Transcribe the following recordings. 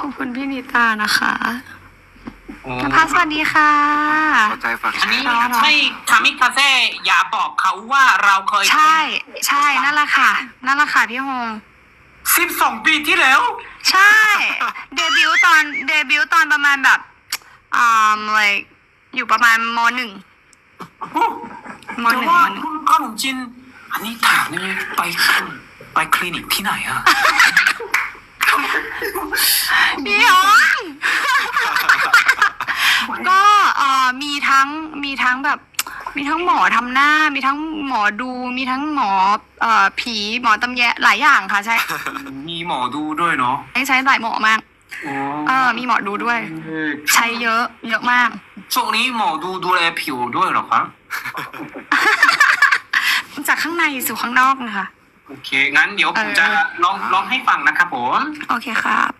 ขอบคุณพี่นิตานะคะโอ้นภัสสวัสดีค่ะ เข้าใจฝากอันนี้รอรอใช่คามิคาเซ่อย่าบอกเขาว่าเราเคยใช่ ใช่นั่นแหละค่ะ นั่นแหละค่ะพี่ฮงสิบสองปีที่แล้ว ใช่ เดบิวต์ตอนเดบิวต์ตอนประมาณแบบอ่า like อยู่ประมาณมหนึ่งมหแต่นึ่งว่ามหนึ่งคุณขนมจีนอันนี้ถามได้ไหมไปไปคลินิกที่ไหนอะ พี่ฮงก็เอ่อมีทั้งมีทั้งแบบ มีทั้งหมอทำหน้า มีทั้งหมอดู มีทั้งหมอเอ่อผีหมอตำแยหลายอย่างค่ะใช่มีหมอดูด้วยเนาะใช้หลายหมอมากเออมีหมอดูด้วย ใช้เยอะ เยอะมาก ช่วงนี้หมอดูดูแลผิวด้วยเหรอครับจากข้างในสู่ข้างนอกนะคะ โอเค งั้นเดี๋ยวผมจะเออลองลองให้ฟังนะครับผม โอเคครับ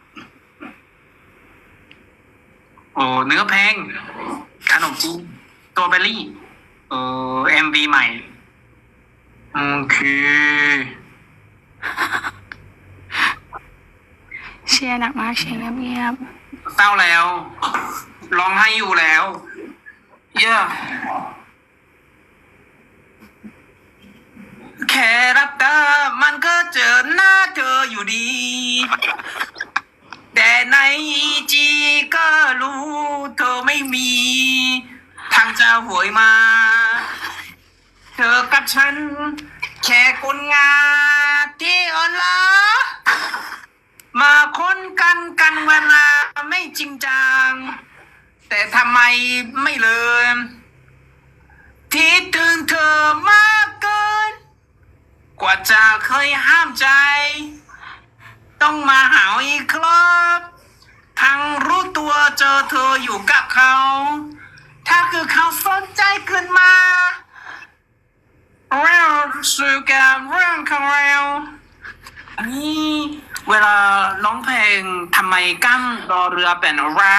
โอ้เนื้อเพลงขนมจีนตัวเบลลี่ เออเอ็มวีใหม่โอเคเชียร์หนักมากเชียร์เงียบเศร้าแล้วร้องไห้อยู่แล้ว เย่ แค่รับตา มันก็เจอหน้าเธออยู่ดี แต่ในจีก็รู้เธอไม่มี ทางจะหวยมา เธอกับฉัน แค่คนงานที่อ่อนล้ามาค้นกันกันเวลาไม่จริงจัง แต่ทำไมไม่เลืมที่ถึงเธอมากเกิน กว่าจะเคยห้ามใจ ต้องมาหาอีกครับ ทั้งรู้ตัวเจอเธออยู่กับเขา ถ้าคือเขาสนใจขึ้นมาเราสู่กับเรื่องของเราอันนี้เวลาร้องเพลงทำไมกั้มรอเรือเป็นเราเรา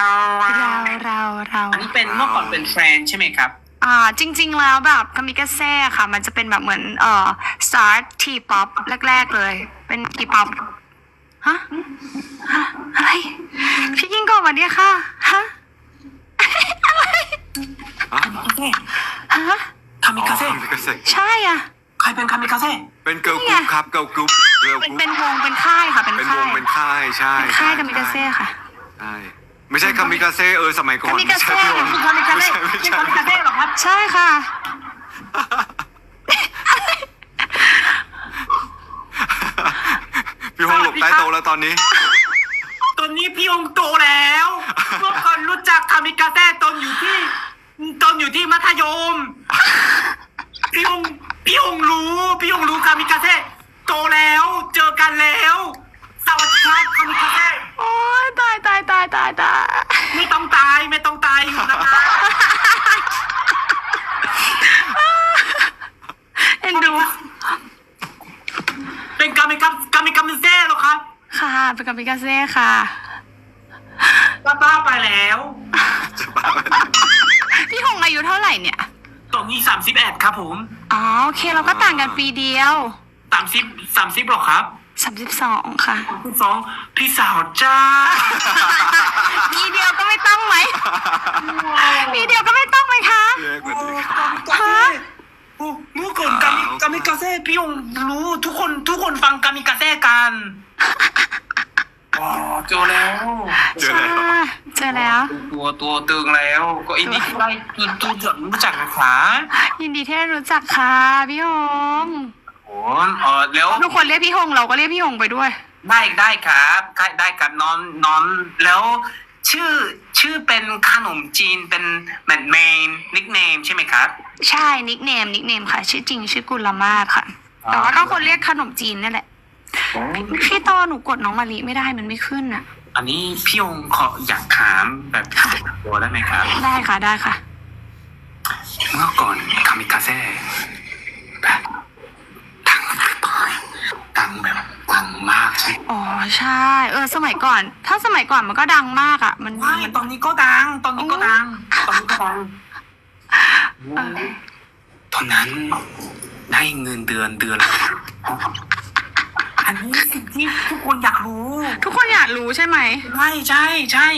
เราเราอันนี้เป็นเมื่อก่อนเป็นแฟนใช่ไหมครับ อ่าจริง ๆ แล้วแบบคามิกาเซ่ค่ะ มันจะเป็นแบบเหมือนเอ่อ start T-pop แรก ๆ เลย เป็น T-pop ฮะฮะอะไร พี่ยิ่งก่อนมาเนี่ยค่ะฮะอะไรฮะคามิคาเซ่คามิคาเซ่ใช่อะใครเป็นคามิคาเซ่เป็นเกิร์ลกรุ๊ปครับเกิร์ลกรุ๊ปเกิร์ลเป็นกรุ๊ปเป็นวงเป็นค่ายค่ะ เป็นเป็นวค่างยเป็นค่ายใช่เป็นค่ายใช่คามิกาเซ่ค่ะ ใช่ ไม่ใช่คามิกาเซ่เออสมัยก่อนคามิกาเซ่ไใช่พี่โอมเป็นคามิคาเซ่ไม่เป็นใช่คามิไม่คาใช่เซ่เหรอครับ ใช่ค่ะ พี่โอมหลบใต้โต๊ะแล้วตอนนี้ ตอนนี้พี่องค์โตแล้วเมื่อก่อนรู้จักคามิกาเซ่ตอนอยู่ที่ ตอนอยู่ที่มัธยม พี่องค์พี่องค์รู้ พี่องค์รู้คามิกาเซ่โตแล้ว เจอกันแล้วสวัสดีครับคามิกาเซ่โอ้ยตายตายตายตายตายไม่ต้องตายไม่ต้องตายอยู่นะคะเอ็นดู เป็นคามิกาคามิกามิเซ่เหรอครับค่ะ เป็นคามิกาเซ่ค่ะบ้าบ้าไปแล้วพี่หงอายุเท่าไหร่เนี่ยตอนนี้สามสิบเอ็ดครับผม อ๋อโอเคเราก็ต่างกันปีเดียวสามสิบสามสิบหรอครับ สามสิบสองค่ะ คุณสองพี่สาวจ้าปีเดียวก็ไม่ต้องไหมปีเดียวก็ไม่ต้องไหมคะเรียกสวัสดีครับฮะ โอ้เมื่อก่อนกามิกามิกาเซ่พี่ยงรู้ทุกคนทุกคนฟังกามิกาเซ่กันว้าวเจอแล้ว เจอแล้วค่ะเจอแล้ว ตัวตัวตึงแล้ว ก็อินดี้ได้ตัวตัวจดรู้จักนะคะยินดีที่ได้รู้จักค่ะพี่หงโอ้ เออแล้วทุกคนเรียกพี่หงเราก็เรียกพี่หงไปด้วย ได้ได้ครับได้ได้ครับน้องน้องแล้วชื่อชื่อเป็นขนมจีนเป็นเหมือนเมนนิกเนมใช่ไหมครับ ใช่นิกเนมนิกเนมค่ะ ชื่อจริงชื่อกุลมาศค่ะ แต่ว่าก็คนเรียกขนมจีนนั่นแหละพี่ตอหนูกดน้องมาลิไม่ได้มันไม่ขึ้นอะ อันนี้พี่ยงขออยากถามแบบตัวได้ไหมครับ ได้ค่ะได้ค่ะ เมื่อก่อนคามิกาเซ่แบบดังดังแบบดังมากใช่ อ๋อ ใช่ เออสมัยก่อน ถ้าสมัยก่อนมันก็ดังมากอะ มันไม่มันตอนนี้ก็ดัง ตอนนี้ก็ดัง ตอนนี้ก็ดัง เออตอนนั้นได้เงินเดือนเดือนละอันนี้สิ่งที่ทุกคนอยากรู้ ทุกคนอยากรู้ใช่ไหมใช่ใช่ใช่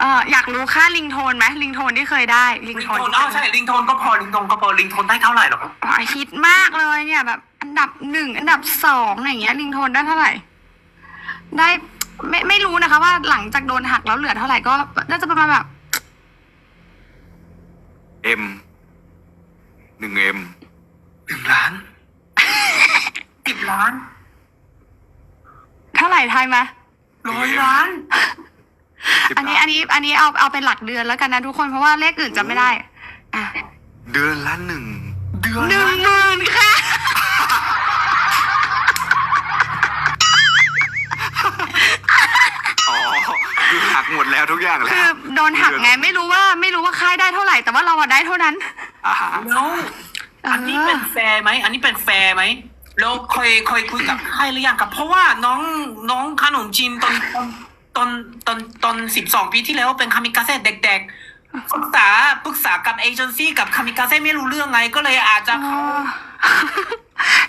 เอออยากรู้ค่าลิงโทนไหมลิงโทนที่เคยได้ลิงลิงโทโทนนอ้าวใช่ลิงโทนก็พอลิงโทนก็พอลิงโทนได้เท่าไหร่หรอ อ๋อฮิตมากเลยเนี่ยแบบ อันดับหนึ่งอันดับสองอย่างเงี้ยลิงโทนได้เท่าไหร่ ได้ไม่ไม่รู้นะคะ ว่าหลังจากโดนหักแล้วเหลือเท่าไหร่ก็น่าจะประมาณแบบเอ็มหนึ่งเอ็มหนึ่งล้านสิบล้านเท่าไหร่ทายมาร้อยล้านอันนี้อันนี้อันนี้เอาเอาเป็นหลักเดือนแล้วกันนะทุกคนเพราะว่าเลขอื่นจะไม่ได้อะเดือนละหนึ่งเดือนหนึ่งละหมื่นค่ะ หักหมดแล้วทุกอย่างแล้คือวโดนหักไงไม่รู้ว่าไม่รู้ว่าค่ายได้เท่าไหร่แต่ว่าเราอะได้เท่านั้น อ่าฮะแล้วอันนี้เป็นแฟร์ไหมอันนี้เป็นแฟร์ไหมเราเคยเคยคุยกับใครหรือยังครับ เพราะว่าน้องน้องขนมจีนตอนตอนตอนตอนตอนสิบสองปีที่แล้วเป็นคามิกาเซ่เด็กๆปรึกษาปรึกษากับเอเจนซี่กับคามิกาเซ่ไม่รู้เรื่องไงก็เลยอาจจะเขา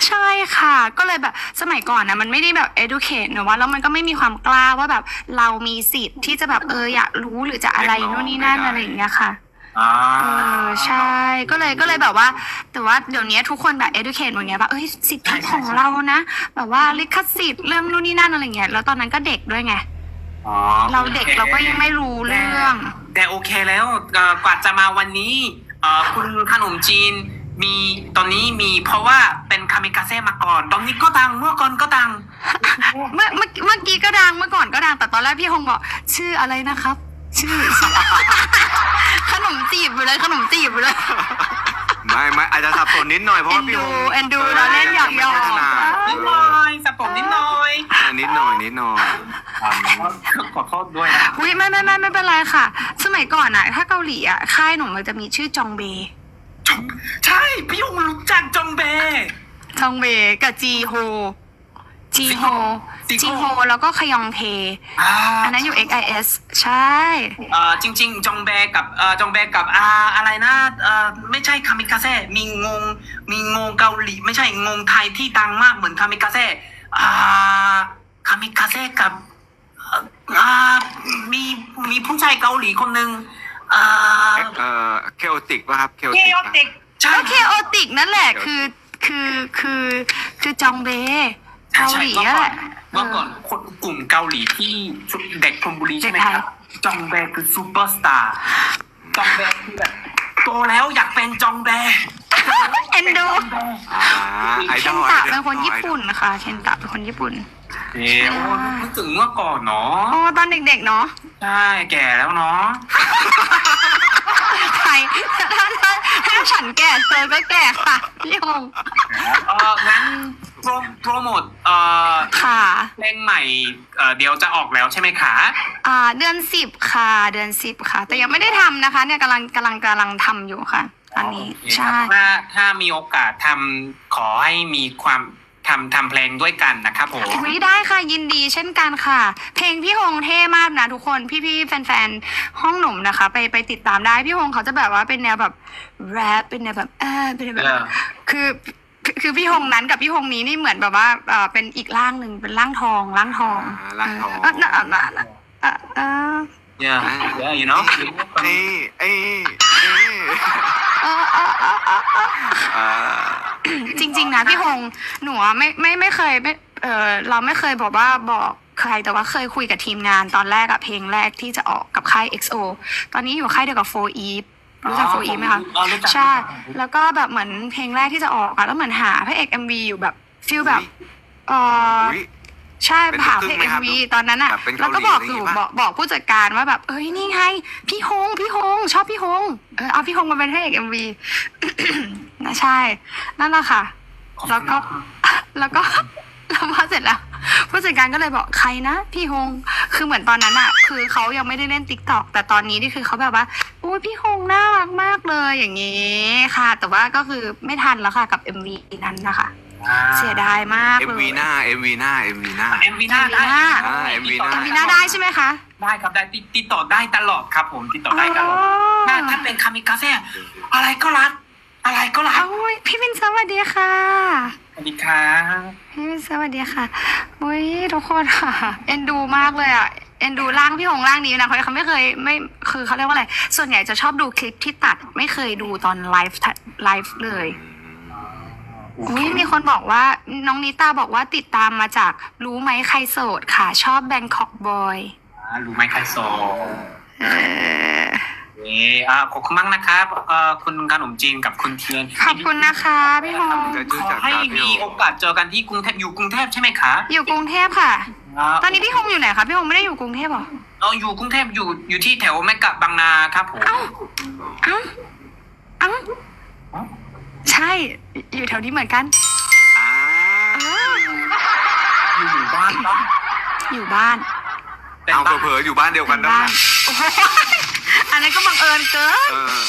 ใช่ ค่ะ ก็เลยแบบสมัยก่อนนะมันไม่ได้แบบ educate เนอะว่าแล้วมันก็ไม่มีความกล้าว่าแบบเรามีสิทธิ์ที่จะแบบเอออยากรู้หรือจะอะไรนู่นนี่นั่นอะไรอย่างเงี้ยค่ะอ่าเออใช่ก็เลยก็เลยแบบว่า แต่ว่าเดี๋ยวนี้ทุกคนแบบ educate หมดเงี้ยว่าเอ้ยสิทธิของเรานะ แบบว่าลิขสิทธิ์เรื่องนู่นนี่นั่นอะไรเงี้ยแล้วตอนนั้นก็เด็กด้วยไงอ๋อเราเด็กเราก็ยังไม่รู้เรื่อง แต่โอเคแล้วเอ่อกว่าจะมาวันนี้เอ่อคุณขนมจีน มีตอนนี้มีเพราะว่าเป็นคามิกาเซ่มาก่อน ตอนนี้ก็ดังเมื่อก่อนก็ดัง เมื่อเมื่อเมื่อกี้ก็ดังเมื่อก่อนก็ดังแต่ตอนแรกพี่ฮงบอกชื่ออะไรนะครับ ชื่อชื่อ ขนมจีบอยู่เลยขนมจีบอยู่เลย ไม่ไม่อาจจะสับสนนิดหน่อยเพราะว่าพี่เอ็นดูฮงเอ็นดูเราเล่นหยอกๆไม่พัฒนานิดหน่อยสับผมนิดหน่อยอ่านิดหน่อยนิดหน่อย ขอโทษด้วยนะ อุ้ยไม่ไม่ไม่ไม่เป็นไรค่ะ สมัยก่อนอะถ้าเกาหลีอะค่ายหนูมันจะมีชื่อจองเบจง ใช่ พี่ยงรู้จักจงเบ จองเบกับจีโฮ จีโฮ จีโฮ จีโฮ แล้วก็ขยองเท อ่าอันนั้นอยู่ XIS ใช่ เอ่อจริง ๆจงเบกับเอ่อจงเบกับอ่าอะไรนะเอ่อไม่ใช่คามิกาเซ่มีงงมีงงเกาหลี ไม่ใช่งงไทยที่ดังมากเหมือนคามิกาเซ่อ่าคามิกาเซ่กับเอ่ออ่ามีมีผู้ชายเกาหลีคนหนึ่ง อ่าเอ่อเคโอติกป่ะครับเคโอเคติกโอติกใช่ก็เคโอติกนั่นแหละคือคือคือคือจองเบเกาหลีนั่นแหละ เมื่อก่อนคนกลุ่มเกาหลีที่เด็กชลบุรีใช่ไหมครับ จองแบคือซูเปอร์สตาร์จองแบคือแบบโตแล้วอยากเป็นจองแบเอ็นดู อ่าไอเคนดอลตะไอดอลเป็นคนญี่ปุ่นนะคะเคนตะเป็นคนญี่ปุ่น เอ้โอ้นึกถึงเมื่อก่อนเนาะอ๋อตอนเด็กๆเนาะใช่แก่แล้วเนาะ ใครถ้าถ้าถ้าฉันแก่เธอก็แก่ค่ะพี่ฮงเอองั้นโปรโปรโมทเอ่อค่ะ เพลงใหม่เอ่อเดี๋ยวจะออกแล้วใช่ไหมคะอ่า เดือนสิบค่ะ เดือนสิบค่ะ แต่ยังไม่ได้ทำนะคะ เนี่ยกำลังกำลังกำลังทำอยู่ค่ะตอนนี้โอเคใช่ครับถ้าถ้ามีโอกาสทำขอให้มีความ ทำทำเพลงด้วยกันนะครับผมอุ๊ยได้ค่ะยินดีเช่นกันค่ะ เพลงพี่ฮงเท่มากนะทุกคนพี่ๆแฟนๆห้องหนุ่มนะคะ ไปไปติดตามได้พี่ฮงเขาจะแบบว่าเป็นแนวแบบแรปเป็นแนวแบบเออเป็นแนวแบบ เออ คือคือคือพี่ฮงนั้นกับพี่ฮงนี้นี่เหมือนแบบว่าเออเป็นอีกร่างหนึ่งเป็นร่างทองร่างทองอ่าร่างทองเออเออเออเออเออ yeah yeah you know เอ้ยเอ้ยเอ้ยเออเออเออเออเอออ่าจริง ๆ นะพี่ฮงหนูอะไม่ไม่ไม่เคยไม่เออเราไม่เคยบอกว่าบอกใครแต่ว่าเคยคุยกับทีมงานตอนแรกอะเพลงแรกที่จะออกกับค่าย XO ตอนนี้อยู่ค่ายเดียวกับ4 e รู้จัก4 e ไหมคะอ๋อรู้จักใช่แล้วก็แบบเหมือนเพลงแรกที่จะออกอะแล้วเหมือนหาพระเอก MV อยู่แบบฟิลแบบเอออุ๊ย ใช่เป็นผ่าลูกเพครึ่ลงไหมงครับ MV ตอนนั้นอะแบบเป็นแล้วเกาหลีก็บอกอะไรออย่างยู่งี้ปะบอกบอกผู้จัดการว่าแบบเอ้ยนี่ไง พี่ฮงพี่ฮงชอบพี่ฮงเออเอาพี่ฮงมาเป็นพระเอก MV นะใช่ นั่นแหละค่ะ แล้วก็ แล้วก็แล้วพอเสร็จแล้ว ผู้จัดการก็เลยบอกใครนะพี่ฮง คือเหมือนตอนนั้นอะคือเขายังไม่ได้เล่นติ๊กต็อกแต่ตอนนี้นี่คือเขาแบบว่าโอ้ยพี่ฮงน่ารักมากเลยอย่างนี้ค่ะ แต่ว่าก็คือไม่ทันแล้วค่ะกับ MV นั้นนะคะ เสียดายมากเอ็มเลยวีหน้าเอ็มวีหน้าเอ็มวีหน้า เอ็มวีหน้าได้อ่าอ่า MV หน้า มีหน้าได้ใช่ไหมคะ ได้ครับได้ติดติดต่อได้ตลอดครับ ผมติดต่อได้ตลอดอ๋อ ถ้าถ้าเป็นคามิกาเซ่อะไรก็รักอะไรก็รักโอ้ยพี่เป็นสวัสดีค่ะโวัสดีครับพี่สวัสดีค่ะอุ้ยทุกคนค่ะ เอ็นดูมากเลยอะ เอ็นดูร่างพี่หงร่างนี้นะเพราะเขาไม่เคยไม่คือเขาเรียกว่าอะไร ส่วนใหญ่จะชอบดูคลิปที่ตัดไม่เคยดูตอนไลฟ์ไลฟ์เลยอุ้ ยมีคนบอกว่าน้องนิตาบอกว่าติดตามมาจากรู้ไหมใครโสดค่ะ ชอบแบงคอกบอยอ่ารู้ไหมใครโสดเออเอออ่าขอบคุณมากนะครับเอ่อคุณขนมจีนกับคุณเทียนขอบคุณนะคะพี่หงจะขชื่ออจากให้ครับพี่มีโอโอกาสเจอกันที่กรุงเทพอยู่กรุงเทพใช่ไหมคะอยู่กรุงเทพค่ะตอนนี้พี่หงอยู่ไหนคะพี่หงไม่ได้อยู่กรุงเทพหรอเราอยู่กรุงเทพอยู่อยู่ที่แถวแม่กะบางนาครับผม เอ้าเอ้าเอ้าใช่ อยู่แถวนี้เหมือนกันอ่าอยู่อยู่บ้านปะอยู่บ้านเป็นเอาบ้านเผลอๆอยู่บ้านเดียวเป็กันนนะบ้านโอ้โหอันนั้นก็บังเอิญเกินเออเออ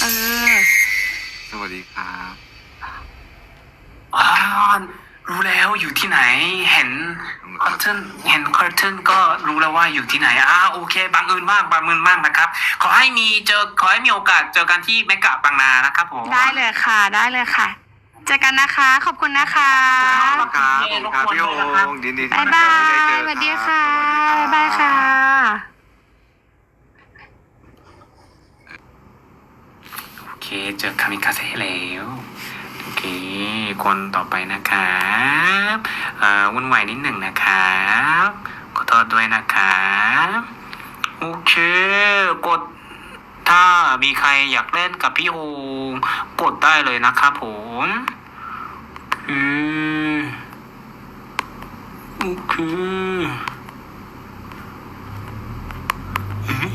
เออ สวัสดีครับ อ่า รู้แล้วอยู่ที่ไหน เห็นคอร์เทนเห็นคอร์เทนก็รู้แล้วว่าอยู่ที่ไหนอ่าโอเคบังเอิญมากบังเอิญมากนะครับ ขอให้มีเจอขอให้มีโอกาสเจอกันที่แมกกะบางนานะครับผมได้เลยค่ะ ได้เลยค่ะ เจอกันนะคะ ขอบคุณนะคะ ครับผมครับพี่โองยินดีที่บ๊ายบาได้เจยอสวัสดีรับค่ะสวัสดีรับบ๊ายบายค่ะ โอเค เจอคามิคาเซ่แล้วโอ เค คนต่อไปนะครับเอ่อวุ่นวายนิดหนึ่งนะครับขอโทษด้วยนะครับโอเคกด ถ้ามีใครอยากเล่นกับพี่โฮงกดได้เลยนะครับผมคือโอเคเอ๊ะ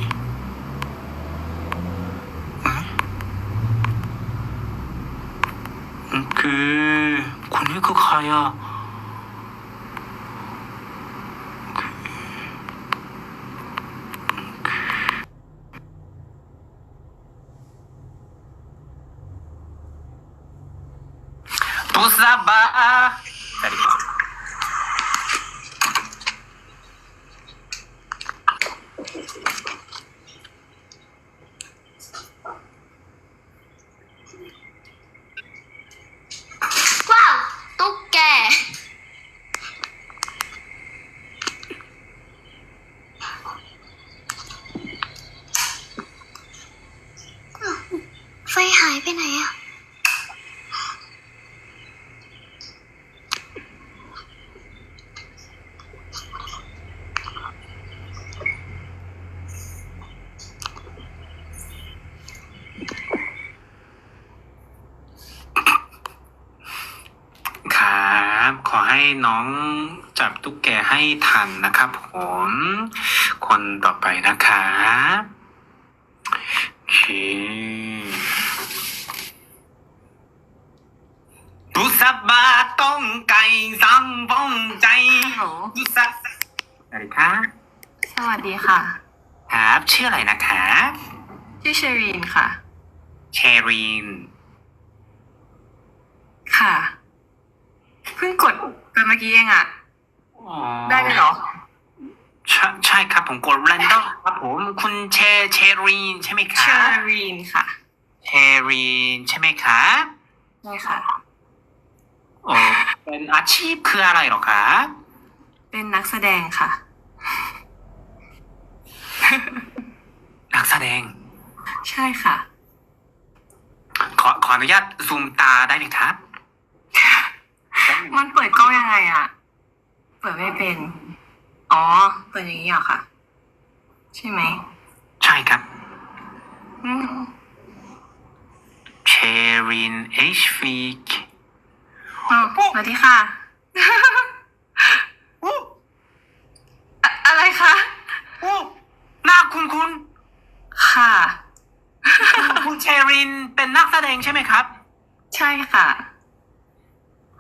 คือคน นี้คือใครอะบุษบาสวัสดีครับ ว้าว ตุ๊กแก ไฟหายไปไหนอะ ครับ ขอให้ น้องจับตุ๊กแกให้ทันนะครับผม คนต่อไปนะครับโอเคบุษบาต้องไก่สังป้องใจฮัลโหลบุษบสวัสดีครับสวัสดีค่ะ ครับชื่ออะไรนะครับชื่อเชอรีนค่ะ เชรีน ค่ะ เพิ่งกด ไปเมื่อกี้เองอะอ๋อได้เลยเหรอ ใช่ใช่ครับผมกดแรนดอมครับผมคุณเชเชรีนใช่ไหมคเชรัอบรีนค่ะเชรีนใช่ไหมครับใช่ค่ะ โอ้เป็นอาชีพคืออะไรหรอครับเป็นนักแสดงค่ะ นักแสดง ใช่ค่ะ ขอขออนุญาตซูมตาได้ไหมครับ มันเปิดกล้องยังไงอะเปิดไม่เป็น อ๋อ เปิดอย่างนี้เหรอคะใช่ไหมใช่ครับ อืม เชรีนเอชฟีอ๋อสวัสดีค่ะ อะอะไรคะ โอ้หน้าคุณคุณค่ะ คุณเชรีนเป็นนักแสดงใช่ไหมครับ ใช่ค่ะ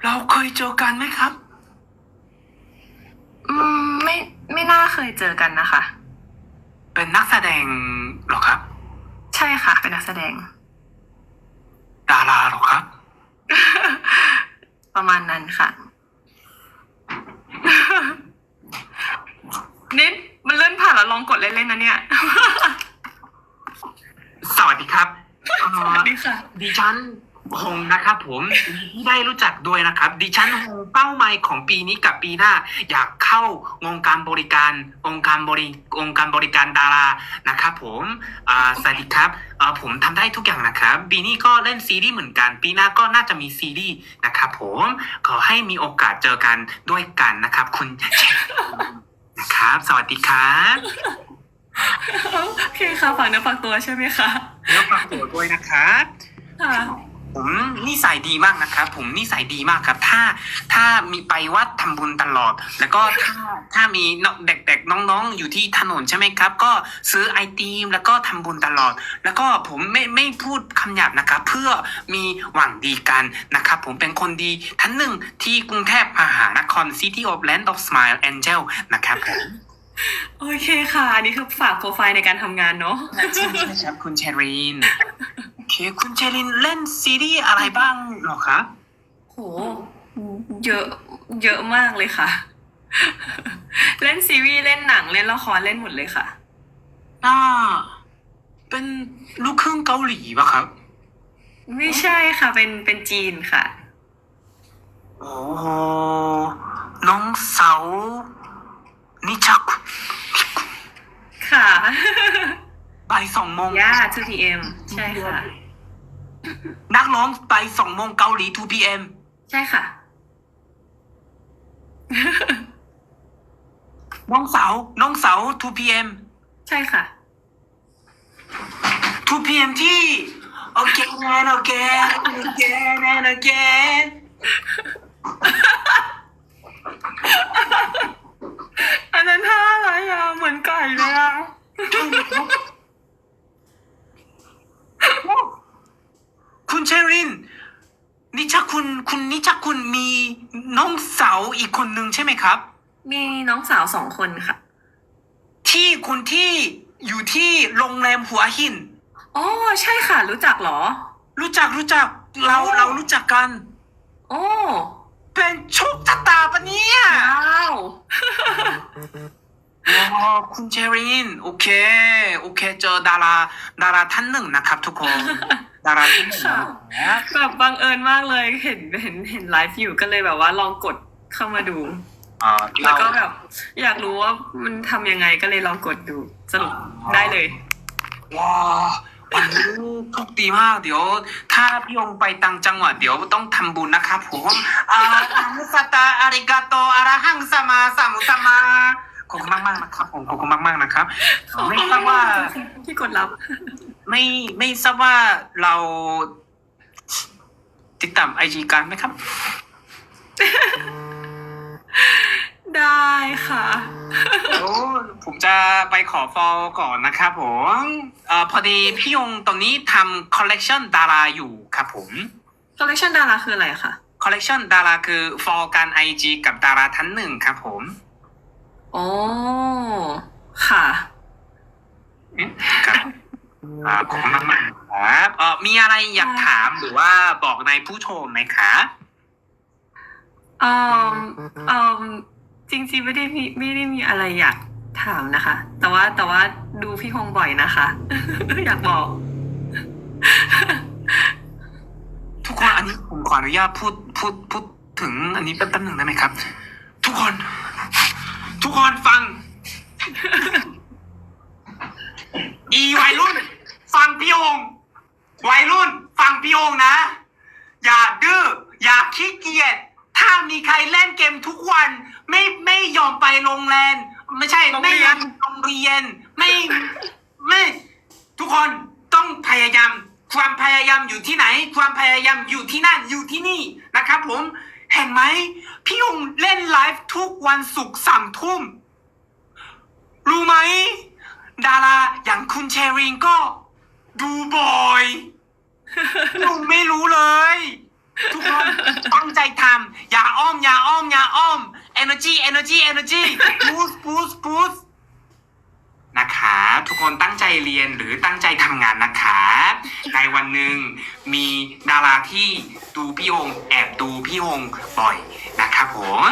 เราเคยเจอกันไหมครับ อืม ไม่ไม่น่าเคยเจอกันนะคะ เป็นนักแสดงเหรอครับ ใช่ค่ะ เป็นนักแสดง ดาราเหรอครับ ประมาณนั้นค่ะ นิดมันเลื่อนผ่านแล้วลองกดเล่นๆนะเนี่ยสวัสดีครับ สวัสดีค่ะ ดิฉัน ฮงนะครับผมที่ได้รู้จักด้วยนะครับ ดิฉันฮงเป้าหมายของปีนี้กับปีหน้า อยากเข้าวงการบริการองค์การบริองค์การบริการดารานะครับผมอ่าสวัสดีครับอ่าผมทำได้ทุกอย่างนะครับ ปีนี้ก็เล่นซีรีส์เหมือนกัน ปีหน้าก็น่าจะมีซีรีส์นะครับผมขอให้มีโอกาสเจอกันด้วยกันนะครับ คุณเชนนะครับ สวัสดีครับโอเคค่ะฝากเนื้อฝากตัวใช่ไหมคะแล้วฝากตัวด้วยนะครับค่ะ ผมนิสัยดีมากนะครับ ผมนิสัยดีมากครับ ถ้าถ้ามีไปวัดทำบุญตลอด แล้วก็ถ้าถ้ามีน้องเด็กๆน้องๆอยู่ที่ถนนใช่ไหมครับ ก็ซื้อไอติมแล้วก็ทำบุญตลอด แล้วก็ผมไม่ไม่พูดคำหยาบนะครับ เพื่อมีหวังดีกันนะครับ ผมเป็นคนดีท่านหนึ่งที่กรุงเทพมหานคร City of Land of Smile Angel นะครับผมโอเคค่ะ อันนี้คือฝากโปรไฟล์ในการทำงานเนาะใช่ครับคุณเชรินโอ เคคุณเชรินเล่นซีรีส์อะไรบ้างเหรอครับโหเยอะเยอะมากเลยค่ะ เล่นซีรีส์เล่นหนังเล่นละครเล่นหมดเลยค่ะน่าเป็นลูกครึ่งเกาหลีปะครับ ไม่ใช่ค่ะ เป็นเป็นจีนค่ะ โอ้โหน้องเสาวนิชัก ค่ะ บ่ายส องโมงย่า 2pm ใช่ค่ะ นักร้องบ่ายสองโมงเกาหลี 2 p.m. ใช่ค่ะ น้องสาวน้องสาว 2 p.m. ใช่ค่ะ 2 p.m. ที่ again and again and again and again อันนั้นท่าอะไรอะ เหมือนไก่เลยอะ คุณเชริน นิชาคุณคุณนิชาคุณมีน้องสาวอีกคนหนึ่งใช่ไหมครับ มีน้องสาวสองคนค่ะ ที่คนที่อยู่ที่โรงแรมหัวหิน อ๋อใช่ค่ะ รู้จักเหรอ รู้จักรู้จักเราโอ้เรารู้จักกัน โอ้ เป็นโชคชะตาปะเนี่ย ว้าว อ๋อคุณเชริน โอเค โอเค เจอดาราดาราท่านหนึ่งนะครับ ทุกคน ดาราท่านหนึ่งนะแบบบังเอิญมากเลยเห็นเห็นเห็นไลฟ์อยู่ก็เลยแบบว่าลองกดเข้ามาดู อ่าแล้วก็เราแบบ อยากรู้ว่ามันทำยังไงก็เลยลองกดดูสรุปได้เลย ว้าววันนี้โชคดีมาก เดี๋ยว ถ้าพี่ยงไปต่างจังหวัดเดี๋ยวต้องทำบุญนะครับผมอ่าอามุสตาอาริกาโตอาราหังสมาสามุสมา ขอบคุณมากมากๆนะครับผมขอบคุณมากมากๆนะครับ ไม่ทราบว่าที่กดรับ ไม่ไม่ทราบว่าเรา ติดตามไอจีกันไหมครับ ได้ค่ะโอ้ผมจะไปขอฟอลก่อนนะครับผมเอ่อพอดีพี่ยงตอนนี้ทำคอลเลกชันดาราอยู่ครับผมคอลเลคชันดาราคืออะไรคะคอลเลกชันดาราคือฟอลการไอจีกับดาราท่านหนึ่งครับผม โอ้ค่ะ ครับอ่าขอบคุณมากมากๆครับเอ่อมีอะไรอยากถามหรือว่าบอกในผู้ชมไหมคะเอ่อเอ่อจริงๆไม่ได้มีไม่ได้มีอะไรอยากถามนะคะ แต่ว่าแต่ว่าดูพี่คงบ่อยนะคะ อยากบอก ทุกคนอันนี้ผมขออนุญาตพูดพูดพูดถึง อันนี้แป๊บๆหนึ่งได้ไหมครับ ทุกคน ทุกคนฟัง อีวัยรุ่น ฟังพี่องวัยรุ่น ฟังพี่องนะ อย่าดื้ออย่าขี้เกียจถ้ามีใครเล่นเกมทุกวัน ไม่ไม่ยอมไปโรงแรมไม่ใช่โรงไม่เรียยอนมโรงเรียน ไม่ไม่ทุกคนต้องพยายาม ความพยายามอยู่ที่ไหน ความพยายามอยู่ที่นั่นอยู่ที่นี่นะครับ ผม เห็นไหมพี่ยงเล่นไลฟ์ทุกวันศุกร์สามทุ่ม รู้ไหม ดาราอย่างคุณเชรินก็ ดูบ่อยลุงไม่รู้เลย ทุกคนตั้งใจทำอย่าอ้อม อย่าอ้อม อย่าอ้อม energy energy energy boost boost boost นะคะ ทุกคนตั้งใจเรียนหรือตั้งใจทำงานนะคะ ในวันหนึ่งมีดาราที่ดูพี่ฮงแอบดูพี่ฮงบ่อยนะครับผม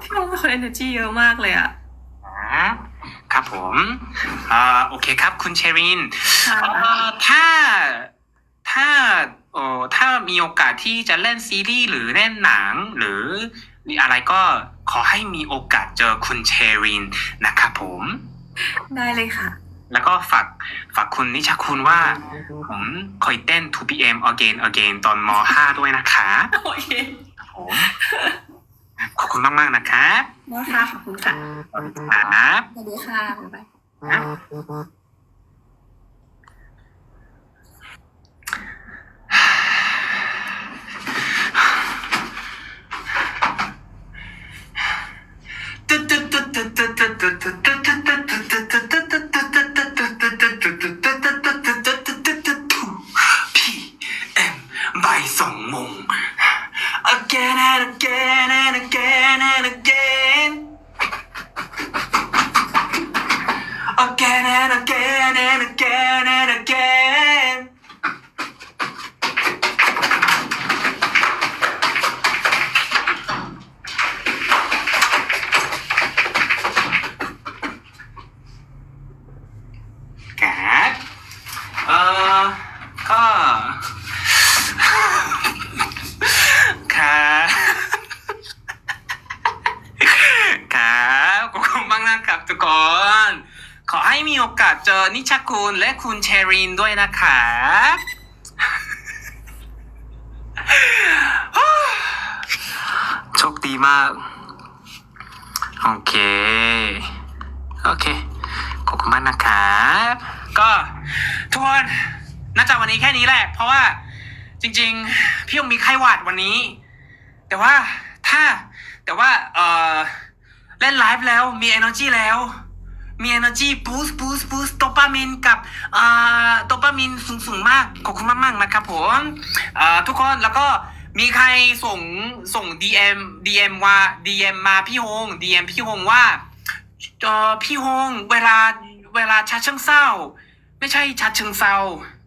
พี่คงเป็นคน energy เยอะมากเลยอะครับผมอ่าโอเคครับคุณเชรินค่ะเอ่อถ้าถ้าเออถ้ามีโอกาสที่จะเล่นซีรีส์หรือเล่นหนังหรือ อะไรก็ขอให้มีโอกาสเจอคุณเชรินนะครับผม ได้เลยค่ะ แล้วก็ฝากฝากคุณนิชคุณว่า ผมเคยเต้น 2PM again again ตอนม .5 ด้วยนะคะโอเคผมขอบคุณมากๆนะคะนะคะขอบคุณค่ะครับสวัสดีค่ะบ๊ายบาย พี่ นด้วยนะครับโชคดีมาก โอเค โอเค ขอบคุณมากนะครับ ก็ทุกคนน่าจะวันนี้แค่นี้แหละ เพราะว่าจริง ๆ พี่ยงมีไข้หวัดวันนี้ แต่ว่าถ้าแต่ว่าเออเล่นไลฟ์แล้วมี energy แล้ว มี energy boost boost boost โดปามินกับอ่อโดปามินสูงสูงมาก ขอบคุณมากๆนะครับผมอ่อทุกคนแล้วก็มีใครส่งส่ง DM DM ว่า DM มาพี่ฮง DM พี่ฮงว่าพี่ฮงเวลาเวลาชาเชิงเศร้า ไม่ใช่ชาเชิงเศร้า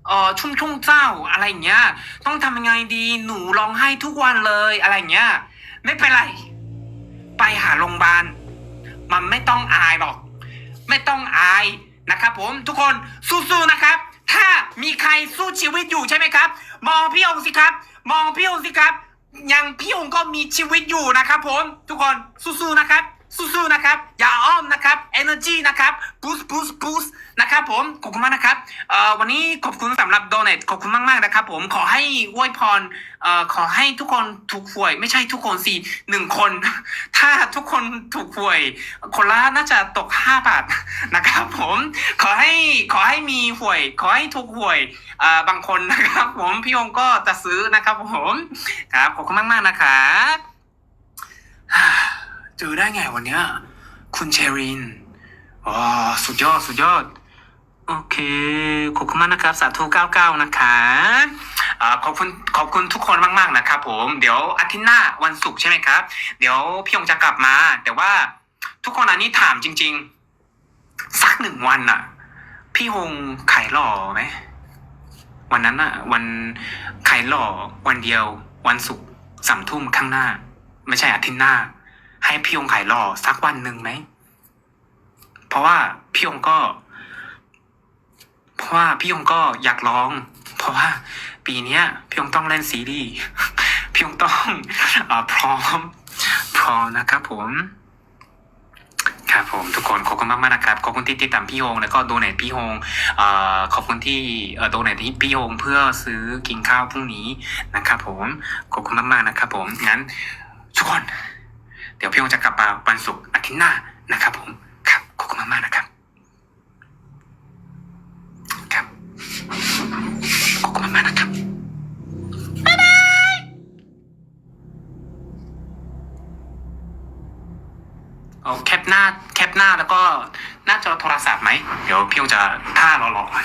เออชุ่มชุ่งเศร้าอะไรอย่างเงี้ย ต้องทำยังไงดีหนูร้องไห้ทุกวันเลยอะไรอย่างเงี้ย ไม่เป็นไร ไปหาโรงพยาบาล มันไม่ต้องอายหรอก ไม่ต้องอายนะครับผมทุกคนสู้ๆนะครับ ถ้ามีใครสู้ชีวิตอยู่ใช่ไหมครับ มองพี่องค์สิครับ มองพี่องค์สิครับ ยังพี่องค์ก็มีชีวิตอยู่นะครับผมทุกคนสู้ๆนะครับ สู้ๆนะครับ อย่าอ้อมนะครับ energy นะครับ boost boost boost นะครับผม ขอบคุณมากนะครับเอ่อวันนี้ขอบคุณสำหรับ donate ขอบคุณมากๆนะครับ ผม ขอให้อวยพรเอ่อขอให้ทุกคนถูกหวย ไม่ใช่ทุกคนสิหนึ่งคน ถ้าทุกคนถูกหวย คนละน่าจะตกห้าบาทนะครับผม ขอให้ขอให้มีหวย ขอให้ถูกหวยเอ่อบางคนนะครับ ผม พี่องค์ก็จะซื้อนะครับผม ครับ ขอบคุณมากๆนะครับ เจอได้ไงวันเนี้ยคุณเชรินอ๋อสุดยอดสุดยอด โอเคขอบคุณมากนะครับ สาธุ99 นะคะอ่าขอบคุณขอบคุณทุกคนมาก ๆ นะครับผมเดี๋ยวอาทิตย์หน้าวันศุกร์ใช่ไหมครับ เดี๋ยวพี่ยงจะกลับมา แต่ว่าทุกคนอันนี้ถามจริง ๆ สักหนึ่งวันน่ะพี่ฮงขายหล่อไหมวันนั้นน่ะวันขายหล่อวันเดียว วันศุกร์สามทุ่มข้างหน้า ไม่ใช่อาทิตย์หน้า ให้พี่ยงขายหล่อสักวันหนึ่งไหม เพราะว่าพี่ยงก็ เพราะว่าพี่ยงก็อยากลอง เพราะว่า ปีเนี้ยพี่ยงต้องเล่นซีรีส์พี่ยงต้องอพร้อม พร้อมนะครับผมครับผมทุกคนขอบคุณมากๆนะครับขอบคุณที่ติดตามพี่โฮงแล้วก็โดเนทพี่โฮงอ่อขอบคุณที่อ่อโดเนทที่พี่โฮงเพื่อซื้อกินข้าวพรุ่งนี้นะครับผมขอบคุณมากๆนะครับผมงั้นทุกคน เดี๋ยวพี่โฮงจะกลับมาวันศุกร์อาทิตย์หน้านะครับ ผมครับขอบคุณมากๆนะครับครับขอบคุณมากๆนะครับบ๊ายบายเอาแคปหน้าแคปหน้าแล้วก็หน้าจอโทรศัพท์ไหมเดี๋ยวพี่โฮงจะท่าหล่อๆหน่